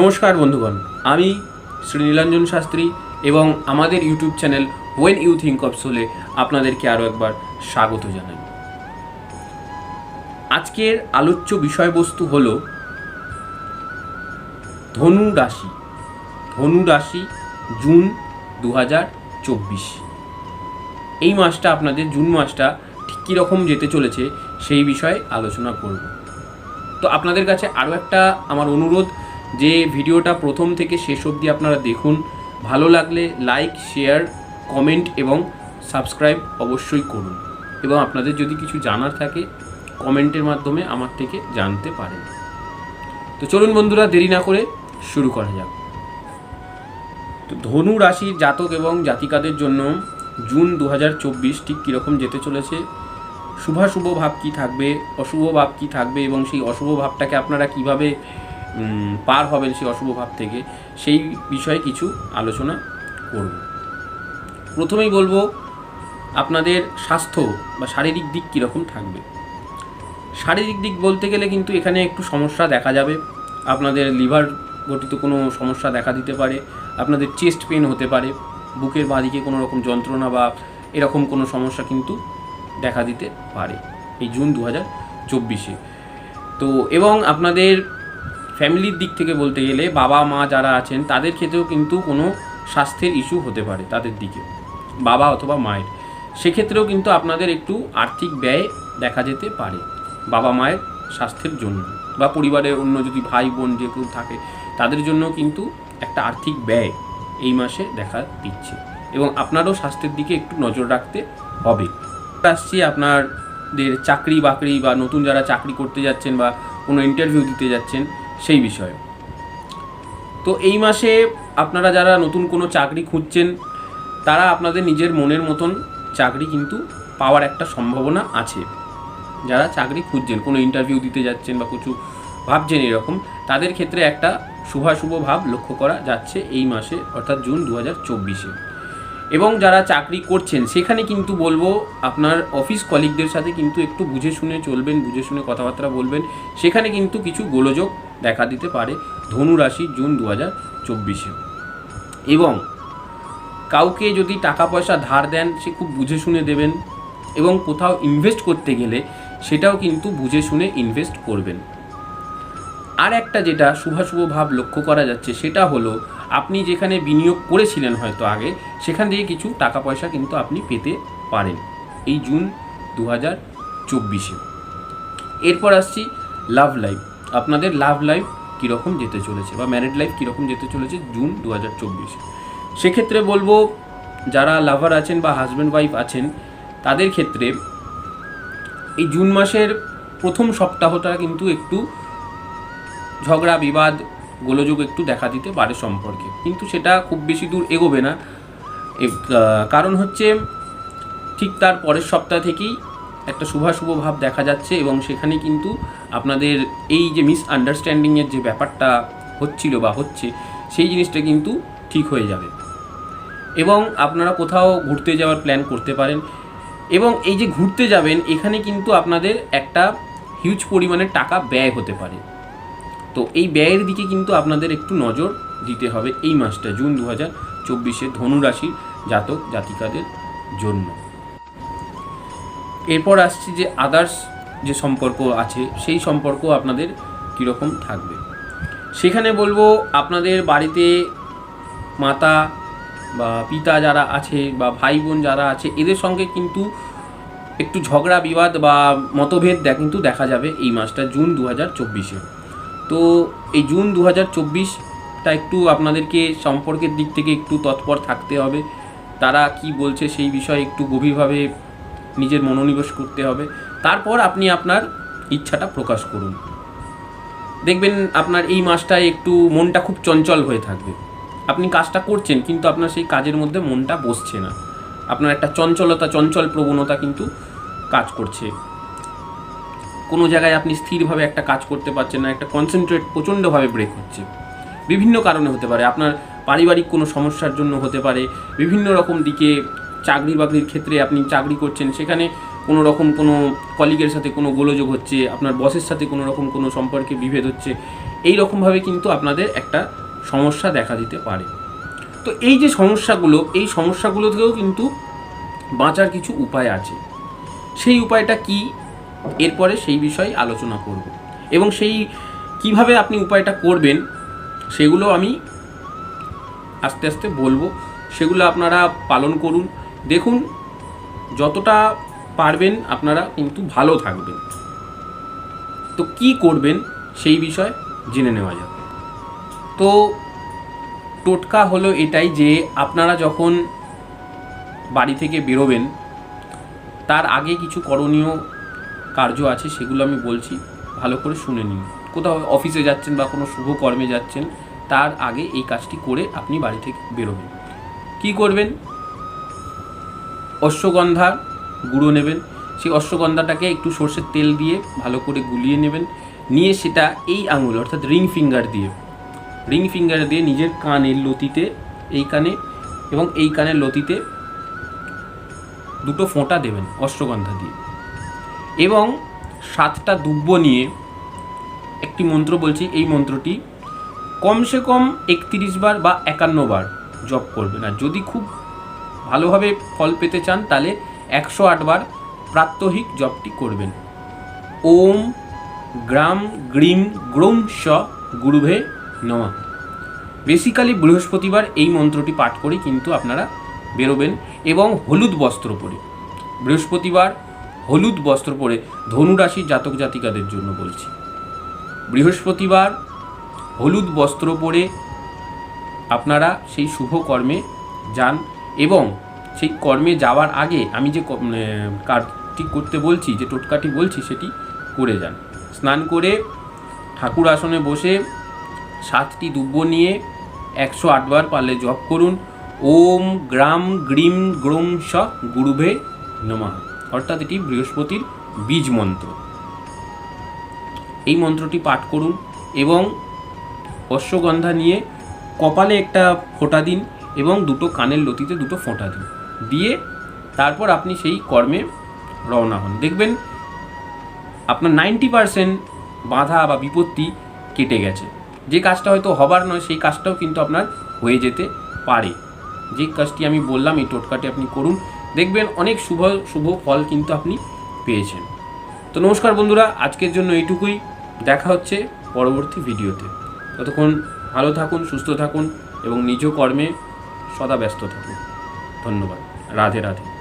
নমস্কার বন্ধুগণ, আমি শ্রী নীলাঞ্জন শাস্ত্রী এবং আমাদের YouTube channel when you think of soul আপনাদেরকে আরও একবার স্বাগত জানাই। আজকের আলোচ্য বিষয়বস্তু হল ধনু রাশি। ধনু রাশি, জুন দু এই মাসটা আপনাদের জুন মাসটা ঠিক কীরকম যেতে চলেছে সেই বিষয়ে আলোচনা করব। তো আপনাদের কাছে আরও একটা আমার অনুরোধ যে ভিডিওটা প্রথম থেকে শেষ অবধি আপনারা দেখুন, ভালো লাগলে লাইক শেয়ার কমেন্ট এবং সাবস্ক্রাইব অবশ্যই করুন। এবং আপনাদের যদি কিছু জানার থাকে কমেন্টের মাধ্যমে আমার থেকে জানতে পারেন। তো চলুন বন্ধুরা, দেরি না করে শুরু করা যাক। তো ধনু রাশির জাতক এবং জাতিকাদের জন্য জুন দু হাজার চব্বিশ ঠিক কীরকম যেতে চলেছে? শুভাশুভ ভাব কি থাকবে? অশুভ ভাব কি থাকবে? এবং সেই অশুভ ভাবটাকে আপনারা কীভাবে পার হবেন সেই অশুভ ভাব থেকে, সেই বিষয়ে কিছু আলোচনা করব। প্রথমেই বলব, আপনাদের স্বাস্থ্য বা শারীরিক দিক কীরকম থাকবে? শারীরিক দিক বলতে গেলে কিন্তু এখানে একটু সমস্যা দেখা যাবে। আপনাদের লিভার গঠিত কোনো সমস্যা দেখা দিতে পারে, আপনাদের চেস্ট পেন হতে পারে, বুকের বাঁদিকে কোনো রকম যন্ত্রণা বা এরকম কোনো সমস্যা কিন্তু দেখা দিতে পারে। এই জুন দু হাজার চব্বিশে। তো, এবং আপনাদের ফ্যামিলির দিক থেকে বলতে গেলে বাবা মা যারা আছেন, তাদের ক্ষেত্রেও কিন্তু কোনো স্বাস্থ্যের ইস্যু হতে পারে তাদের দিকে, বাবা অথবা মায়ের। সেক্ষেত্রেও কিন্তু আপনাদের একটু আর্থিক ব্যয় দেখা যেতে পারে বাবা মায়ের স্বাস্থ্যের জন্য বা পরিবারের অন্য যদি ভাই বোন যে কেউ থাকে, তাদের জন্য কিন্তু একটা আর্থিক ব্যয় এই মাসে দেখা দিচ্ছে এবং আপনারও স্বাস্থ্যের দিকে একটু নজর রাখতে হবে। আসছি আপনাদের চাকরি বাকরি বা নতুন যারা চাকরি করতে যাচ্ছেন বা কোনো ইন্টারভিউ দিতে যাচ্ছেন সেই বিষয়ে। তো এই মাসে আপনারা যারা নতুন কোনো চাকরি খুঁজছেন, তারা আপনাদের নিজের মনের মতন চাকরি কিন্তু পাওয়ার একটা সম্ভাবনা আছে। যারা চাকরি খুঁজছেন, কোনো ইন্টারভিউ দিতে যাচ্ছেন বা কিছু ভাবছেন এরকম, তাদের ক্ষেত্রে একটা শুভাশুভ ভাব লক্ষ্য করা যাচ্ছে এই মাসে, অর্থাৎ জুন দু হাজার চব্বিশে। এবং যারা চাকরি করছেন, সেখানে কিন্তু বলব আপনার অফিস কলিগদের সাথে কিন্তু একটু বুঝে শুনে চলবেন, বুঝে শুনে কথাবার্তা বলবেন। সেখানে কিন্তু কিছু গোলযোগ দেখা দিতে পারে ধনু রাশি জুন দু হাজার চব্বিশে। এবং কাউকে যদি টাকা পয়সা ধার দেন, সে খুব বুঝে শুনে দেবেন এবং কোথাও ইনভেস্ট করতে গেলে সেটাও কিন্তু বুঝে শুনে ইনভেস্ট করবেন। আর একটা যেটা শুভাশুভ ভাব লক্ষ্য করা যাচ্ছে, সেটা হলো আপনি যেখানে বিনিয়োগ করেছিলেন হয়তো আগে, সেখান থেকে কিছু টাকা পয়সা কিন্তু আপনি পেতে পারেন এই জুন দু হাজার চব্বিশে। এরপর আসছি লাভ লাইফ। আপনাদের লাভ লাইফ কীরকম যেতে চলেছে বা ম্যারিড লাইফ কীরকম যেতে চলেছে জুন দু হাজার চব্বিশে? সেক্ষেত্রে বলব, যারা লাভার আছেন বা হাজব্যান্ড ওয়াইফ আছেন, তাদের ক্ষেত্রে এই জুন মাসের প্রথম সপ্তাহটা কিন্তু একটু ঝগড়া, বিবাদ গোলযোগ একটু দেখা দিতে পারে সম্পর্কে। কিন্তু সেটা খুব বেশি দূর এগোবে না। কারণ হচ্ছে ঠিক তার পরের সপ্তাহ থেকেই একটা শুভাশুভ ভাব দেখা যাচ্ছে এবং সেখানে কিন্তু আপনাদের এই যে মিস আন্ডারস্ট্যান্ডিংয়ের যে ব্যাপারটা হচ্ছিল বা হচ্ছে, সেই জিনিসটা কিন্তু ঠিক হয়ে যাবে। এবং আপনারা কোথাও ঘুরতে যাওয়ার প্ল্যান করতে পারেন। এবং এই যে ঘুরতে যাবেন, এখানে কিন্তু আপনাদের একটা হিউজ পরিমাণের টাকা ব্যয় হতে পারে। তো এই ব্যয়ের দিকে কিন্তু আপনাদের একটু নজর দিতে হবে এই মাসটা, জুন দু হাজার চব্বিশে ধনুরাশির জাতক জাতিকাদের জন্য। এরপর আসছি যে আদার্স যে সম্পর্ক আছে, সেই সম্পর্ক আপনাদের কীরকম থাকবে? সেখানে বলব আপনাদের বাড়িতে মাতা বা পিতা যারা আছে বা ভাই বোন যারা আছে, এদের সঙ্গে কিন্তু একটু ঝগড়া, বিবাদ বা মতভেদ কিন্তু দেখা যাবে এই মাসটা, জুন দু হাজার চব্বিশে তো এই জুন দু চব্বিশটা একটু আপনাদেরকে সম্পর্কের দিক থেকে একটু তৎপর থাকতে হবে। তারা কি বলছে সেই বিষয়ে একটু গভীরভাবে নিজের মনোনিবেশ করতে হবে। তারপর আপনি আপনার ইচ্ছাটা প্রকাশ করুন। দেখবেন আপনার এই মাসটায় একটু মনটা খুব চঞ্চল হয়ে থাকবে। আপনি কাজটা করছেন কিন্তু আপনার সেই কাজের মধ্যে মনটা বসছে না। আপনার একটা চঞ্চলতা চঞ্চল প্রবণতা কিন্তু কাজ করছে। কোনো জায়গায় আপনি স্থিরভাবে একটা কাজ করতে পারছেন না, একটা কনসেন্ট্রেট প্রচণ্ডভাবে ব্রেক হচ্ছে। বিভিন্ন কারণে হতে পারে, আপনার পারিবারিক কোনো সমস্যার জন্য হতে পারে, বিভিন্ন রকম দিকে চাকরি বাকরির ক্ষেত্রে আপনি চাকরি করছেন, সেখানে কোনো রকম কোনো কলিগের সাথে কোনো গোলযোগ হচ্ছে, আপনার বসের সাথে কোনো রকম কোনো সম্পর্কে বিভেদ হচ্ছে, এই রকমভাবে কিন্তু আপনাদের একটা সমস্যা দেখা দিতে পারে। তো এই যে সমস্যাগুলো, এই সমস্যাগুলো থেকেও কিন্তু বাঁচার কিছু উপায় আছে। সেই উপায়টা কি? এরপরে সেই বিষয়ে আলোচনা করব। এবং সেই কীভাবে আপনি উপায়টা করবেন, সেগুলো আমি আস্তে আস্তে বলব। সেগুলো আপনারা পালন করুন। দেখুন, যতটা পারবেন আপনারা কিন্তু ভালো থাকবেন। তো কি করবেন সেই বিষয় জেনে নেওয়া যাক। তো টোটকা হলো এটাই যে, আপনারা যখন বাড়ি থেকে বেরোবেন, তার আগে কিছু করণীয় কার্য আছে, সেগুলো আমি বলছি, ভালো করে শুনে নিন। কোথাও অফিসে যাচ্ছেন বা কোনো শুভ কর্মে যাচ্ছেন, তার আগে এই কাজটি করে আপনি বাড়ি থেকে বেরোবেন। কি করবেন? অশ্বগন্ধার গুঁড়ো নেবেন। সেই অশ্বগন্ধাটাকে একটু সর্ষের তেল দিয়ে ভালো করে গুলিয়ে নেবেন। নিয়ে সেটা এই আঙুল, অর্থাৎ রিং ফিঙ্গার দিয়ে, রিং ফিঙ্গার দিয়ে নিজের কানের লতিতে, এই কানে এবং এই কানের লতিতে দুটো ফোঁটা দেবেন অশ্বগন্ধা দিয়ে। এবং সাতটা দুব্য নিয়ে একটি মন্ত্র বলছি, এই মন্ত্রটি, কমসে কম একত্রিশ বার বা একান্ন বার জপ করবেন। আর যদি খুব ভালোভাবে ফল পেতে চান, তাহলে একশো আটবার প্রাত্যহিক জপটি করবেন। ওম গ্রাম গ্রিম গ্রোম স গুরুভে নমা। বেসিক্যালি বৃহস্পতিবার এই মন্ত্রটি পাঠ করে কিন্তু আপনারা বেরোবেন, এবং হলুদ বস্ত্র পরে। বৃহস্পতিবার হলুদ বস্ত্র পরে ধনুরাশির জাতক জাতিকাদের জন্য বলছি। বৃহস্পতিবার হলুদ বস্ত্র পরে আপনারা সেই শুভ কর্মে যান এবং সেই কর্মে যাওয়ার আগে আমি যে মানে কাজটি করতে বলছি, যে টোটকাটি বলছি, সেটি করে যান। স্নান করে ঠাকুর আসনে বসে সাতটি দুব্য নিয়ে একশো আটবার পারলে জপ করুন। ওম গ্রাম গ্রিম গ্রোম স গুরুভে নমঃ। অর্থাৎ এটি বৃহস্পতির বীজ মন্ত্র। এই মন্ত্রটি পাঠ করুন এবং অশ্বগন্ধা নিয়ে কপালে একটা ফোঁটা দিন এবং দুটো কানের লতিতে দুটো ফোঁটা দিন। দিয়ে তারপর আপনি সেই কর্মে রওনা হন। দেখবেন আপনার নাইনটি পারসেন্ট বাধা বা বিপত্তি কেটে গেছে। যে কাজটা হয়তো হবার নয়, সেই কাজটাও কিন্তু আপনার হয়ে যেতে পারে। যে কাজটি আমি বললাম, এই টোটকাটি আপনি করুন। দেখবেন অনেক শুভ শুভ ফল কিন্তু আপনি পেয়েছেন। তো নমস্কার বন্ধুরা, আজকের জন্য এইটুকুই। দেখা হচ্ছে পরবর্তী ভিডিওতে। ততক্ষণ ভালো থাকুন, সুস্থ থাকুন এবং নিজ কর্মে সদা ব্যস্ত থাকুন। ধন্যবাদ। রাধে রাধে।